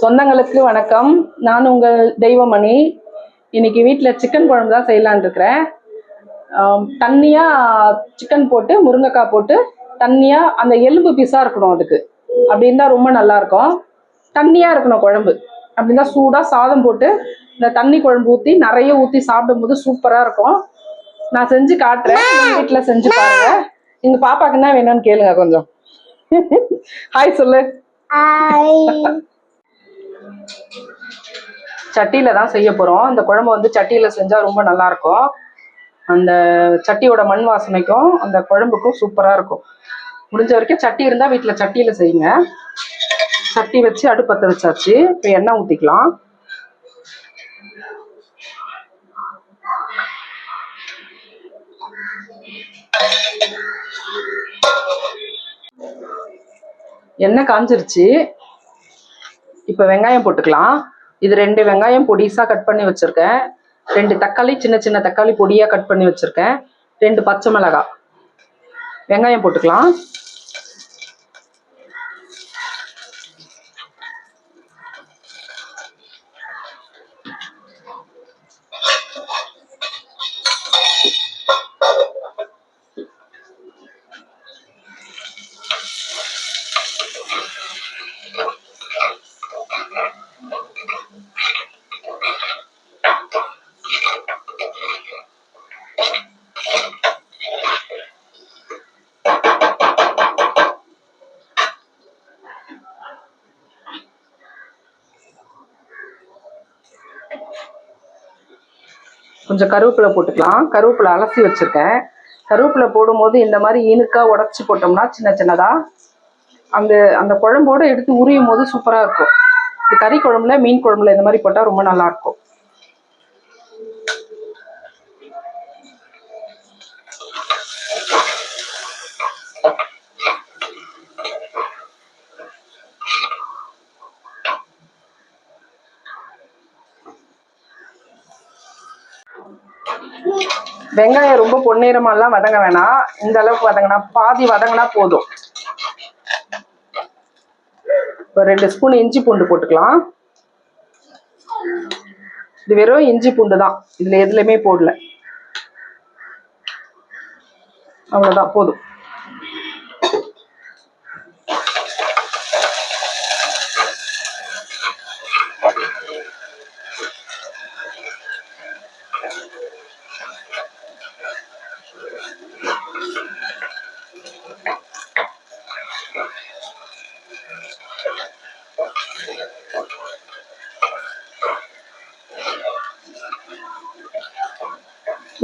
சொந்தங்களுக்கு வணக்கம். நான் உங்கள் தெய்வமணி. இன்னைக்கு வீட்டில் சிக்கன் குழம்பு தான் செய்யலான்னு இருக்கிறேன். தண்ணியாக சிக்கன் போட்டு முருங்கைக்காய் போட்டு தண்ணியாக அந்த எலும்பு பீஸாக இருக்கணும் அதுக்கு. அப்படி இருந்தால் ரொம்ப நல்லா இருக்கும் இருக்கணும் குழம்பு. அப்படி இருந்தால் சூடாக சாதம் போட்டு இந்த தண்ணி குழம்பு ஊற்றி நிறைய ஊற்றி சாப்பிடும்போது சூப்பராக இருக்கும். நான் செஞ்சு காட்டுறேன். வீட்டில் செஞ்சு பாருங்க. எங்கள் பாப்பாக்கு என்ன வேணும்னு கேளுங்க கொஞ்சம். ஹாய் சொல்லு. சட்டியில் தான் செய்ய போகிறோம் இந்த குழம்பு வந்து சட்டியில் செஞ்சால் ரொம்ப நல்லா இருக்கும். அந்த சட்டியோட மண் வாசனைக்கும் அந்த குழம்புக்கும் சூப்பராக இருக்கும். முடிஞ்ச வரைக்கும் சட்டி இருந்தால் வீட்டில் சட்டியில் செய்யுங்க. சட்டி வச்சு அடுப்பத்த வச்சாச்சு. இப்போ எண்ணெய் ஊற்றிக்கலாம் எண்ணெய் காஞ்சிருச்சு. இப்போ வெங்காயம் போட்டுக்கலாம். இது ரெண்டு வெங்காயம் பொடிசாக கட் பண்ணி வச்சிருக்கேன். ரெண்டு தக்காளி சின்ன சின்ன தக்காளி பொடியாக கட் பண்ணி வச்சிருக்கேன். ரெண்டு பச்சை மிளகாய். வெங்காயம் போட்டுக்கலாம். கொஞ்சம் கருவேப்பிலை போட்டுக்கலாம். கருவேப்பிலை அலசி வச்சுருக்கேன். கருவேப்பிலை போடும்போது இந்த மாதிரி இனுக்காக உடச்சி போட்டோம்னா சின்ன சின்னதாக அந்த அந்த குழம்போடு எடுத்து உரியும் போது சூப்பராக இருக்கும். இது கறி குழம்புல மீன் குழம்புல இந்த மாதிரி போட்டால் ரொம்ப நல்லாயிருக்கும் வெங்காயம் ரொம்ப பொன்னிறமாலாம் வதங்க வேணாம் இந்த அளவுக்கு வதங்கினா பாதி வதங்கினா போதும். ஒரு ரெண்டு ஸ்பூன் இஞ்சி பூண்டு போட்டுக்கலாம். இது வெறும் இஞ்சி பூண்டு தான். இதில் எதுலையுமே போடல. அவ்வளோதான் போதும்.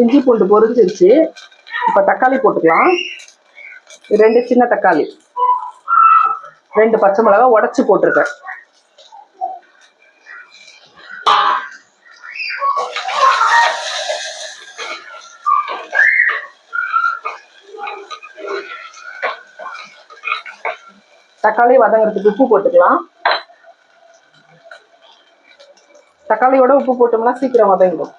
இஞ்சி பூண்டு பொரிஞ்சிருச்சு. இப்போ தக்காளி போட்டுக்கலாம். ரெண்டு சின்ன தக்காளி. ரெண்டு பச்சை மிளகாய் உடச்சி போட்டிருக்கேன். தக்காளி வதங்குறதுக்கு உப்பு போட்டுக்கலாம். தக்காளியோட உப்பு போட்டோம்னா சீக்கிரம் வதங்கிடும்.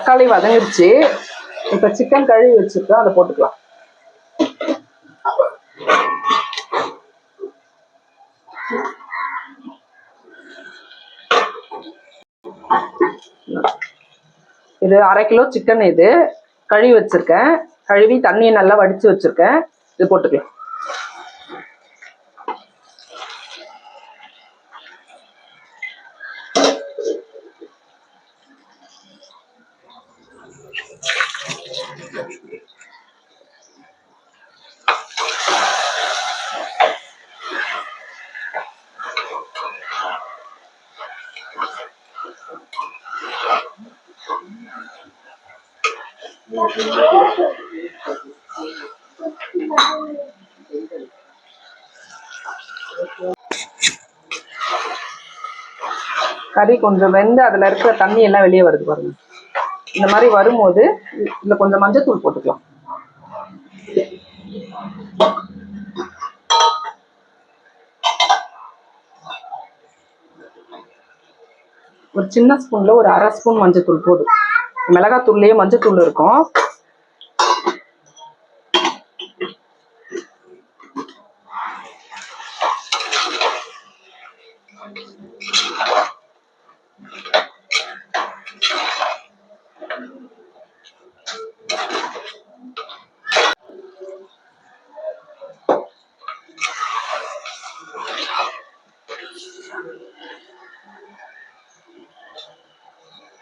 தக்காளி வதங்கிடுச்சு இப்ப சிக்கன் கழுவி வச்சிருக்கோம் அதை போட்டுக்கலாம். இது அரை கிலோ சிக்கன் இது. கழுவி வச்சிருக்கேன். கழுவி தண்ணியை நல்லா வடிச்சு வச்சிருக்கேன். இது போட்டுக்கலாம். கறி கொஞ்சம் வெந்து அதுல இருக்கிற தண்ணி எல்லாம் வெளியே வருது பாருங்க. இந்த மாதிரி வரும்போது இதுல கொஞ்சம் மஞ்சத்தூள் போட்டுக்கலாம். ஒரு சின்ன ஸ்பூன்ல ஒரு அரை ஸ்பூன் மஞ்சத்தூள் போதும். மிளகாத்தூள்லயே மஞ்சத்தூள் இருக்கும்.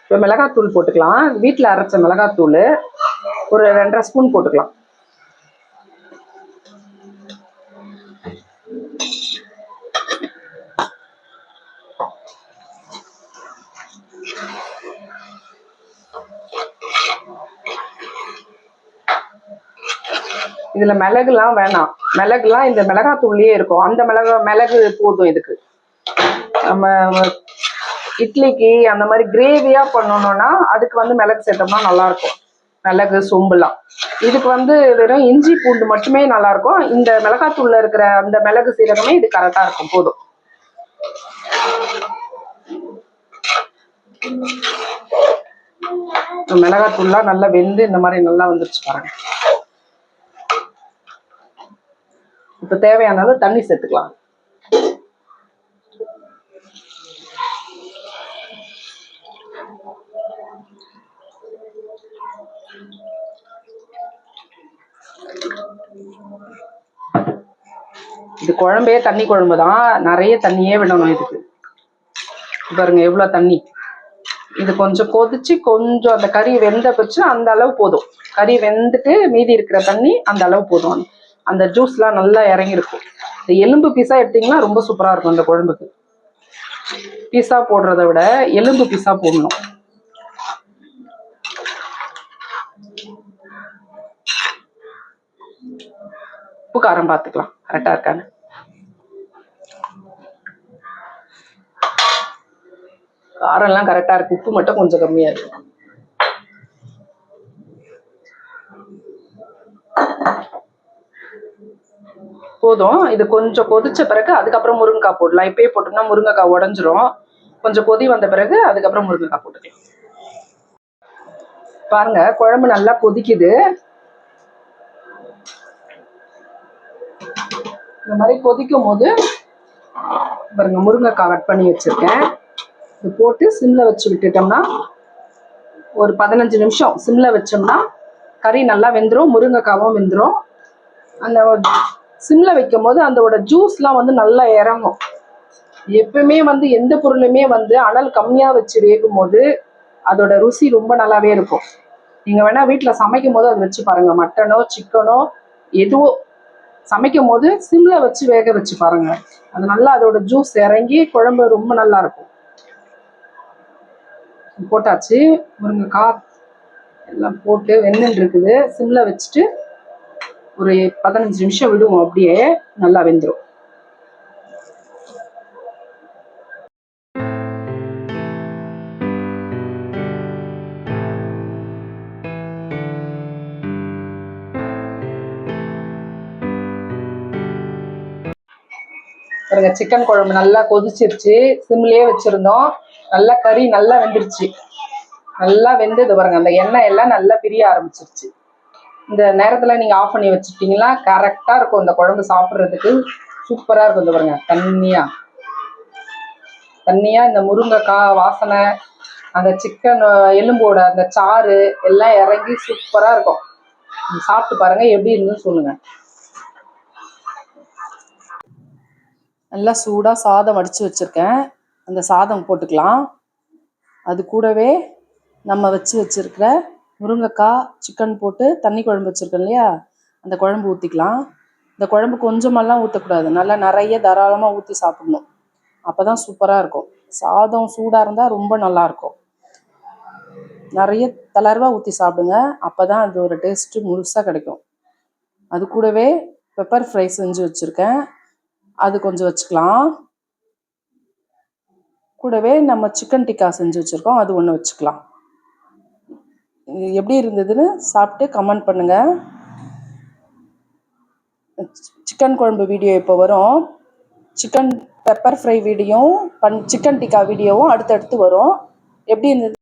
இப்போ மிளகாத்தூள் போட்டுக்கலாம். வீட்டில் அரைச்ச மிளகாத்தூள் ஒரு ரெண்டரை ஸ்பூன் போட்டுக்கலாம். இதுல மிளகுலாம் வேணாம். மிளகுலாம் இந்த மிளகாத்தூள்லயே இருக்கும். அந்த மிளகா மிளகு போதும் இதுக்கு. நம்ம இட்லிக்கு அந்த மாதிரி கிரேவியா பண்ணணும்னா அதுக்கு வந்து மிளகு சேர்த்தோம்னா நல்லா இருக்கும் மிளகு சோம்புலாம். இதுக்கு வந்து வெறும் இஞ்சி பூண்டு மட்டுமே நல்லா இருக்கும் இந்த மிளகாத்தூள்ல இருக்கிற அந்த மிளகு சீரகமே இது கரெக்டா இருக்கும். போதும். மிளகாத்தூள்லாம் நல்லா வெந்து இந்த மாதிரி நல்லா வந்துருச்சு பாருங்க. இப்ப தேவையானது தண்ணி சேர்த்துக்கலாம். இது குழம்பே தண்ணி குழம்பு தான். நிறைய தண்ணியே விடணும் இதுக்கு. பாருங்க எவ்வளவு தண்ணி. இது கொஞ்சம் கொதிச்சு கொஞ்சம் அந்த கறி வெந்த பிடிச்சு அந்த அளவு போதும். கறி வெந்துட்டு மீதி இருக்கிற தண்ணி அந்த அளவு போதும். அந்த ஜூஸ்லாம் நல்லா இறங்கியிருக்கும். இந்த எலும்பு பீஸா எடுத்தீங்கன்னா ரொம்ப சூப்பரா இருக்கும் அந்த குழம்புக்கு. பீஸா போடுறத விட எலும்பு பீஸா போடணும். உப்பு காரம் பார்த்துக்கலாம் கரெக்டா இருக்கான்னு காரம் எல்லாம் கரெக்டா இருக்கு. உப்பு மட்டும் கொஞ்சம் கம்மியா இருக்கு. போதும். இது கொஞ்சம் கொதிச்ச பிறகு அதுக்கப்புறம் முருங்கைக்காய் போடலாம். இப்பயே போட்டோம்னா முருங்கைக்காய் உடஞ்சிரும். கொஞ்சம் கொதி வந்த பிறகு அதுக்கப்புறம் முருங்கைக்காய் போட்டுக்கலாம். பாருங்க குழம்பு நல்லா கொதிக்குது. இந்த மாதிரி கொதிக்கும் போது பாருங்க முருங்கைக்காய் கட் பண்ணி வச்சுருக்கேன். இது போட்டு சிம்ல வச்சு விட்டுட்டோம்னா ஒரு பதினஞ்சு நிமிஷம் சிம்ல வச்சோம்னா கறி நல்லா வெந்துடும் முருங்கைக்காவும் வெந்துடும் அந்த சிம்ல வைக்கும் போது அதோட ஜூஸ்லாம் வந்து நல்லா இறங்கும். எப்பவுமே வந்து எந்த பொருளுமே வந்து அனல் கம்மியாக வச்சு வேகும் போது அதோட ருசி ரொம்ப நல்லாவே இருக்கும். நீங்கள் வேணால் வீட்டில் சமைக்கும் போது அதை வச்சு பாருங்கள் மட்டனோ சிக்கனோ எதுவோ சமைக்கும் போது சிம்ல வச்சு வேக வச்சு பாருங்க. அது நல்லா அதோட ஜூஸ் இறங்கி குழம்பு ரொம்ப நல்லா இருக்கும். போட்டாச்சு. முருங்கைக்காய் எல்லாம் போட்டு வெந்துட்டு இருக்குது. சிம்ல வச்சுட்டு ஒரு பதினஞ்சு நிமிஷம் விடுவோம். அப்படியே நல்லா வெந்துடும் பாருங்க சிக்கன் குழம்பு நல்லா கொதிச்சிருச்சு. சிம்லயே வச்சிருந்தோம். நல்லா கறி நல்லா வெந்துருச்சு. நல்லா வெந்தது பாருங்க அந்த எண்ணெய் எல்லாம் நல்லா பிரிய ஆரம்பிச்சிருச்சு. இந்த நேரத்துல நீங்க ஆஃப் பண்ணி வச்சுட்டீங்கன்னா கரெக்டா இருக்கும் இந்த குழம்பு சாப்பிட்றதுக்கு. சூப்பரா இருக்கும் இந்த பாருங்க தண்ணியா. தண்ணியா இந்த முருங்கைக்காய் வாசனை அந்த சிக்கன் எலும்போட அந்த சாறு எல்லாம் இறங்கி சூப்பரா இருக்கும். சாப்பிட்டு பாருங்க எப்படி இருந்துன்னு சொல்லுங்க. நல்லா சூடாக சாதம் வடித்து வச்சுருக்கேன். அந்த சாதம் போட்டுக்கலாம். அது கூடவே நம்ம வச்சு வச்சுருக்கிற முருங்கைக்காய் சிக்கன் போட்டு தண்ணி குழம்பு வச்சுருக்கோம் இல்லையா? அந்த குழம்பு ஊற்றிக்கலாம் இந்த குழம்பு கொஞ்சமெல்லாம் ஊற்றக்கூடாது நல்லா நிறைய தாராளமாக ஊற்றி சாப்பிடணும். அப்போ தான் சூப்பராக இருக்கும். சாதம் சூடாக இருந்தால் ரொம்ப நல்லாயிருக்கும். நிறைய தளர்வாக ஊற்றி சாப்பிடுங்க. அப்போ தான் அது ஒரு டேஸ்ட்டு முழுசாக கிடைக்கும். அது கூடவே பெப்பர் ஃப்ரை செஞ்சு வச்சுருக்கேன். அது கொஞ்சம் வச்சுக்கலாம். கூடவே நம்ம சிக்கன் டிக்கா செஞ்சு வச்சுருக்கோம். அது ஒன்று வச்சுக்கலாம். இது எப்படி இருந்ததுன்னு சாப்பிட்டு கமெண்ட் பண்ணுங்கள் சிக்கன் குழம்பு வீடியோ இப்போ வரும். சிக்கன் பெப்பர் ஃப்ரை வீடியோவும் பன் சிக்கன் டிக்கா வீடியோவும் அடுத்தடுத்து வரும். எப்படி இருந்தது?